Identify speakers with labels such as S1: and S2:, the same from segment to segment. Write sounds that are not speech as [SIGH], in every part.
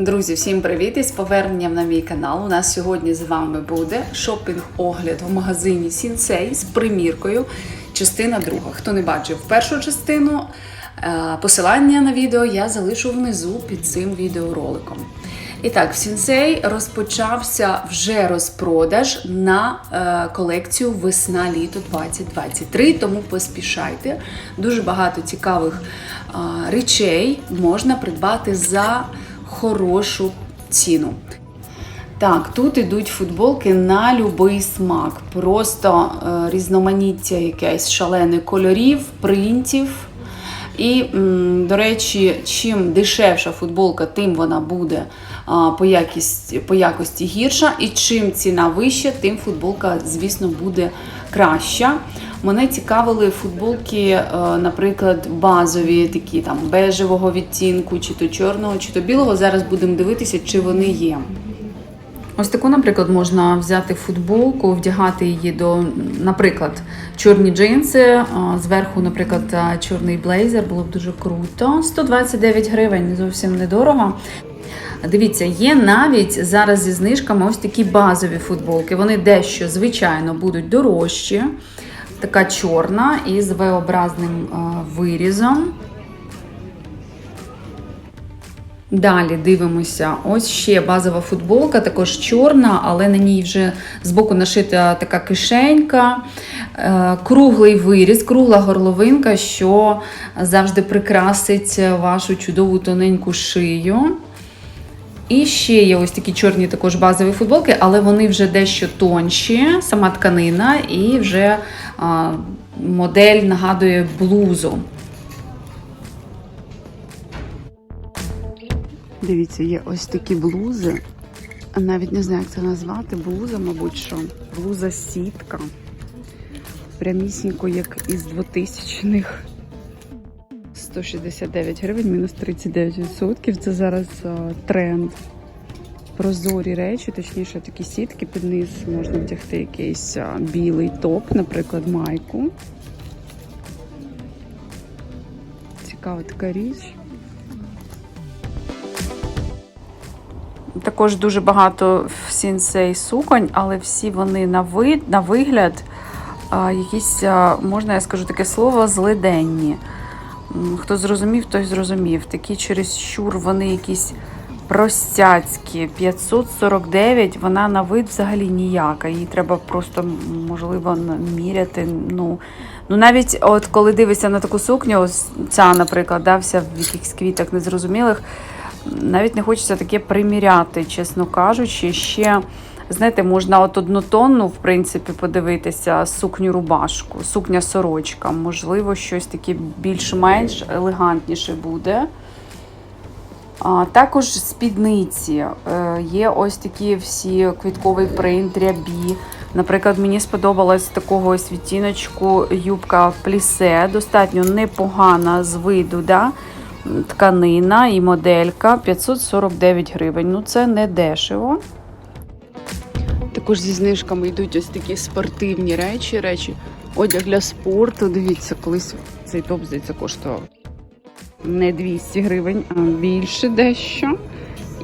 S1: Друзі, всім привіт! І з поверненням на мій канал. У нас сьогодні з вами буде шопінг-огляд в магазині Сінсей з приміркою. Частина друга. Хто не бачив першу частину, е, посилання на відео я залишу внизу під цим відеороликом. І так, в Сінсей розпочався вже розпродаж на е, колекцію Весна-літо 2023, тому поспішайте. Дуже багато цікавих е, речей можна придбати за хорошу ціну. Так, тут ідуть футболки на будь-який смак. Просто е, різноманіття якесь шалене кольорів, принтів. І, м, до речі, чим дешевша футболка, тим вона буде а, по, якісті, по якості гірша. І чим ціна вища, тим футболка, звісно, буде краща. Мене цікавили футболки, е, наприклад, базові, такі там бежевого відтінку, чи то чорного, чи то білого. Зараз будемо дивитися, чи вони є. Ось таку, наприклад, можна взяти футболку, вдягати її до, наприклад, чорні джинси, зверху, наприклад, чорний блейзер, було б дуже круто. 129 гривень, зовсім недорого. Дивіться, є навіть зараз зі знижками ось такі базові футболки. Вони дещо, звичайно, будуть дорожчі. Така чорна із V-образним вирізом. Далі дивимося. Ось ще базова футболка, також чорна, але на ній вже збоку нашита така кишенька, е, круглий виріз, кругла горловинка, що завжди прикрасить вашу чудову тоненьку шию. І ще є ось такі чорні також базові футболки, але вони вже дещо тонші, сама тканина, і вже а, модель нагадує блузу. Дивіться, є ось такі блузи. Навіть не знаю, як це назвати. Блуза, мабуть, що. Блуза сітка. Прямісінько, як із 2000-х. 169 гривень, мінус 39%. Це зараз тренд. Прозорі речі, точніше, такі сітки під низ можна вдягти якийсь білий топ, наприклад, майку. Цікава така річ. Також дуже багато сінсей суконь, але всі вони на вид, на вигляд якісь, можна я скажу таке слово, злиденні. Хто зрозумів, той зрозумів. Такі через щур вони якісь простяцькі. 549, вона на вид взагалі ніяка. Її треба просто, можливо, міряти. Ну, ну навіть от коли дивишся на таку сукню, ця, наприклад, да, вся в якихось квітах незрозумілих, навіть не хочеться таке приміряти, чесно кажучи. Ще, знаєте, можна от однотонну, в принципі, подивитися сукню рубашку, сукня сорочка. Можливо, щось таке більш-менш елегантніше буде. А, також спідниці. Е, є ось такі всі квітковий принт, рябі. Наприклад, мені сподобалась такого ось відтіночку юбка плісе, достатньо непогана з виду. Да? тканина і моделька 549 гривень. Ну це не дешево. Також зі знижками йдуть ось такі спортивні речі, речі, одяг для спорту. Дивіться, колись цей топ здається коштував не 200 гривень, а більше дещо.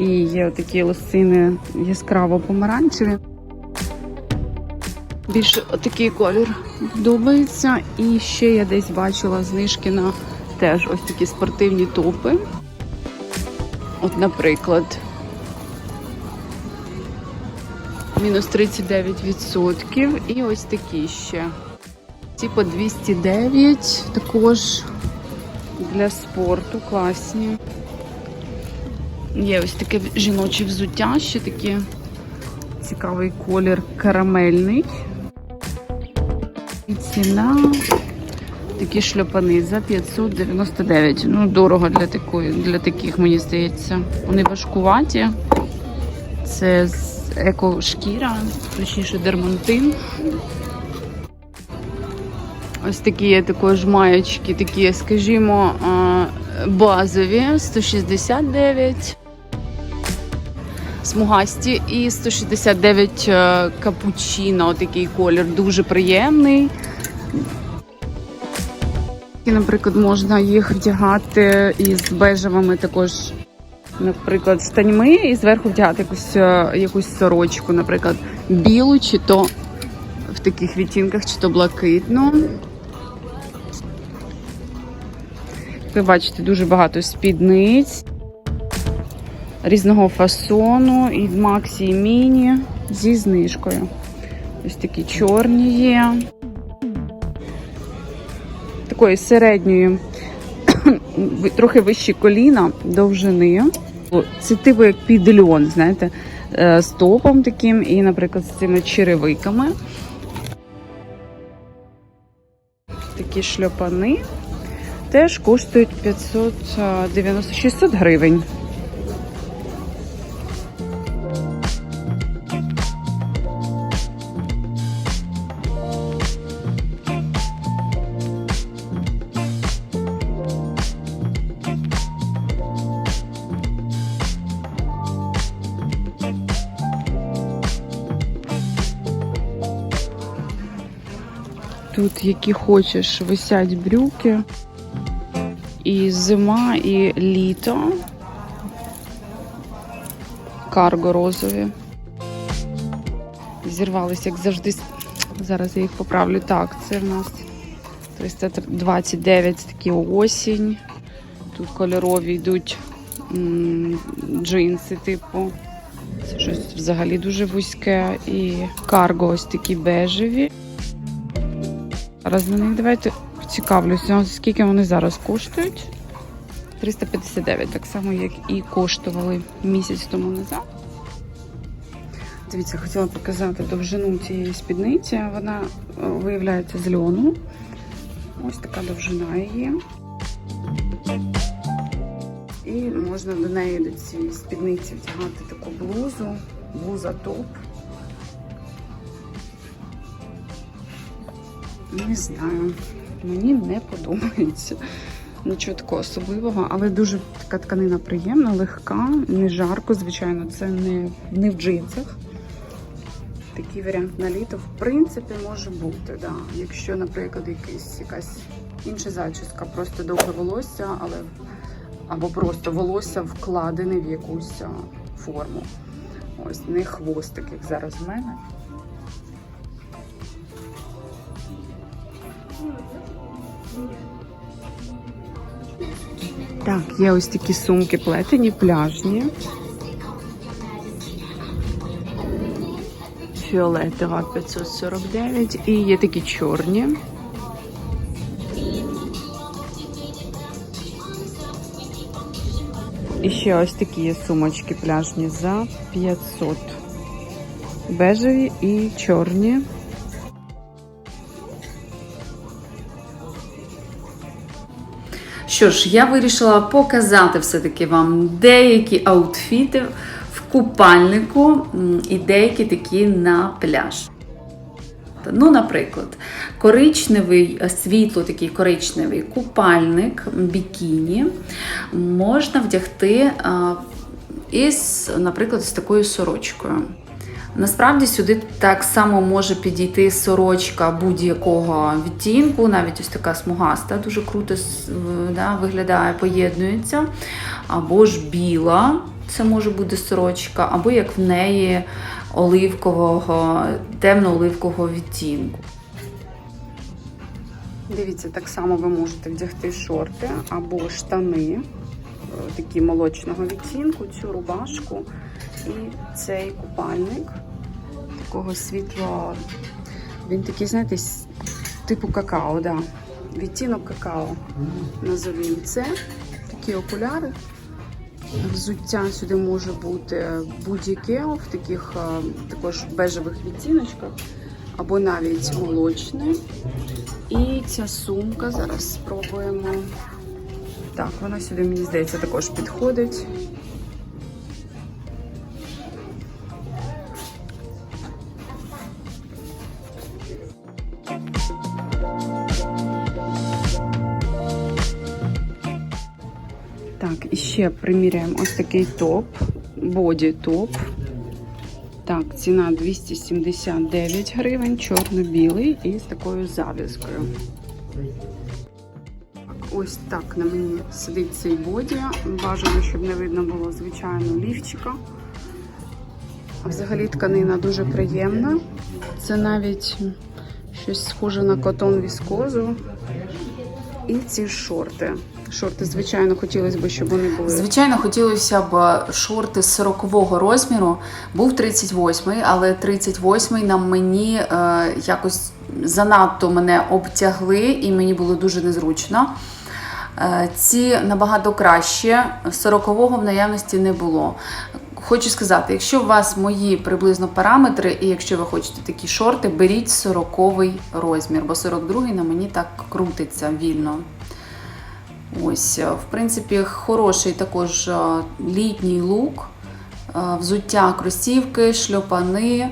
S1: І є такі лосини яскраво помаранчеві. Більше отакий колір подобається. І ще я десь бачила знижки на теж ось такі спортивні топи. От, наприклад, мінус 39%. І ось такі ще. Ці по 209, також для спорту класні. Є ось таке жіноче взуття, ще таке цікавий колір карамельний. І ціна такі шльопани за 599. Ну, дорого для такої, для таких, мені здається. Вони важкуваті. Це з екошкіра, точніше дермантин. Ось такі є також маєчки, такі, скажімо, базові 169. Смугасті і 169 е, капучино, такий колір, дуже приємний. І, наприклад, можна їх вдягати із бежевими також наприклад, штаньми і зверху вдягати якусь, е, якусь сорочку, наприклад, білу, чи то в таких відтінках, чи то блакитну. Ви бачите, дуже багато спідниць різного фасону, і Максі, і міні зі знижкою. Ось такі чорні є. Такої середньої, [COUGHS] трохи вищі коліна, довжини. Це типу як під льон, знаєте, е, з топом таким і, наприклад, з цими черевиками. Такі шльопани теж коштують 590 600 гривень. Тут які хочеш висять брюки. І зима, і літо. Карго розові. Зірвалися, як завжди. Зараз я їх поправлю. Так, це в нас 329 такі осінь. Тут кольорові йдуть джинси, типу. Це щось взагалі дуже вузьке. І карго ось такі бежеві. Зараз на них давайте цікавлюся, скільки вони зараз коштують. 359, так само, як і коштували місяць тому назад. Дивіться, хотіла показати довжину цієї спідниці. Вона е, виявляється з льону. Ось така довжина її. І можна до неї до цієї спідниці втягати таку блузу, блуза топ. Не знаю, мені не подобається. Нічого такого особливого, але дуже така тканина приємна, легка, не жарко, звичайно, це не, не в джинсах. Такий варіант на літо, в принципі, може бути. Да. Якщо, наприклад, якийсь, якась інша зачіска, просто довге волосся, але або просто волосся вкладене в якусь форму. Ось не хвостик, як зараз в мене. Так, є ось такі сумки плетені, пляжні. Фіолетова 549 і є такі чорні. І ще ось такі є сумочки пляжні за 500. Бежеві і чорні. Що ж, я вирішила показати все-таки вам деякі аутфіти в купальнику і деякі такі на пляж. Ну, наприклад, коричневий, е, світло такий коричневий купальник, бікіні можна вдягти із, наприклад, з такою сорочкою. Насправді сюди так само може підійти сорочка будь-якого відтінку, навіть ось така смугаста, дуже круто да, виглядає, поєднується. Або ж біла, це може бути сорочка, або як в неї оливкового, темно-оливкового відтінку. Дивіться, так само ви можете вдягти шорти або штани е, такі молочного відтінку, цю рубашку і цей купальник такого світло. Він такий, знаєте, типу какао, да. Відтінок какао. Назовім це. Такі окуляри. Взуття сюди може бути будь-яке в таких е, також бежевих відтіночках, або навіть молочне. І ця сумка, зараз спробуємо. Так, вона сюди, мені здається, також підходить. Ще приміряємо ось такий топ, боді топ. Так, ціна 279 гривень, чорно-білий і з такою зав'язкою. Так, Ось так на мені сидить цей боді. Бажано, щоб не видно було звичайно лівчика. А взагалі тканина дуже приємна. Це навіть щось схоже на котон віскозу. І ці шорти. Шорти, звичайно, хотілося б, щоб вони були. Звичайно, хотілося б шорти з 40-го розміру. Був 38-й, але 38-й на мені е, якось занадто мене обтягли, і мені було дуже незручно. Е, Ці набагато краще. 40-го в наявності не було. Хочу сказати, якщо у вас мої приблизно параметри, і якщо ви хочете такі шорти, беріть 40-й розмір, бо 42-й на мені так крутиться вільно. Ось, е, в принципі, хороший також е, літній лук, Е, взуття кросівки, шльопани,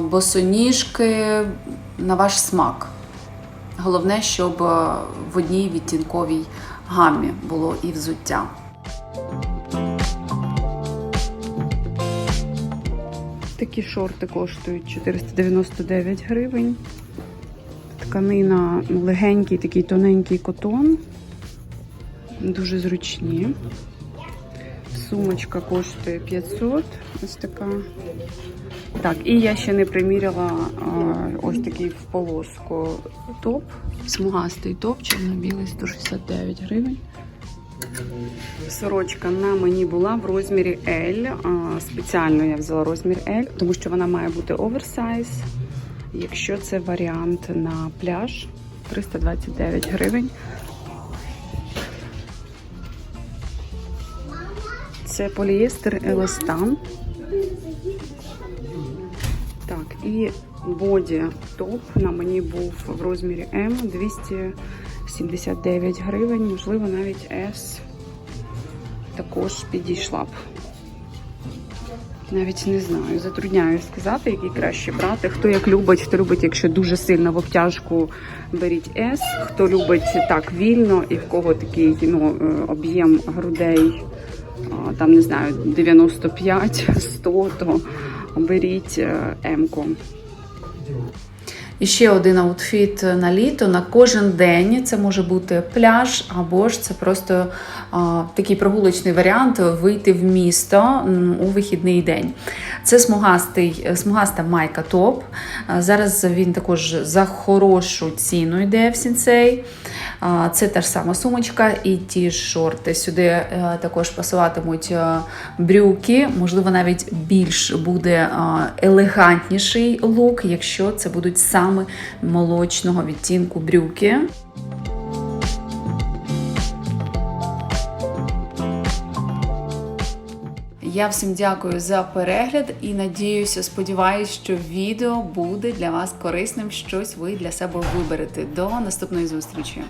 S1: босоніжки на ваш смак. Головне, щоб в одній відтінковій гамі було і взуття. Такі шорти коштують 499 гривень. Тканина ну, легенький, такий тоненький котон. Дуже зручні. Сумочка коштує 500. Ось така. Так, і я ще не приміряла а, ось такий в полоску топ. Смугастий топ, чорно-білий, 169 гривень. Сорочка на мені була в розмірі L. Спеціально я взяла розмір L, тому що вона має бути оверсайз. Якщо це варіант на пляж, 329 гривень. Це полієстер еластан. Так, і боді топ на мені був в розмірі М 279 гривень, можливо, навіть S також підійшла б. Навіть не знаю, затрудняюсь сказати, який краще брати. Хто як любить, хто любить, якщо дуже сильно в обтяжку, беріть S, хто любить так вільно і в кого такий ну, е, об'єм грудей, там не знаю, 95-100, то беріть е, М-ку. І ще один аутфіт на літо на кожен день. Це може бути пляж, або ж це просто а, такий прогулочний варіант вийти в місто у вихідний день. Це смугастий, смугаста майка топ. А, Зараз він також за хорошу ціну йде в сінцей. А, Це та ж сама сумочка і ті шорти. Сюди е, також пасуватимуть е, брюки, можливо, навіть більш буде е, елегантніший лук, якщо це будуть саме молочного відтінку брюки. Я всім дякую за перегляд і надіюся, сподіваюся, що відео буде для вас корисним. Щось ви для себе виберете. До наступної зустрічі.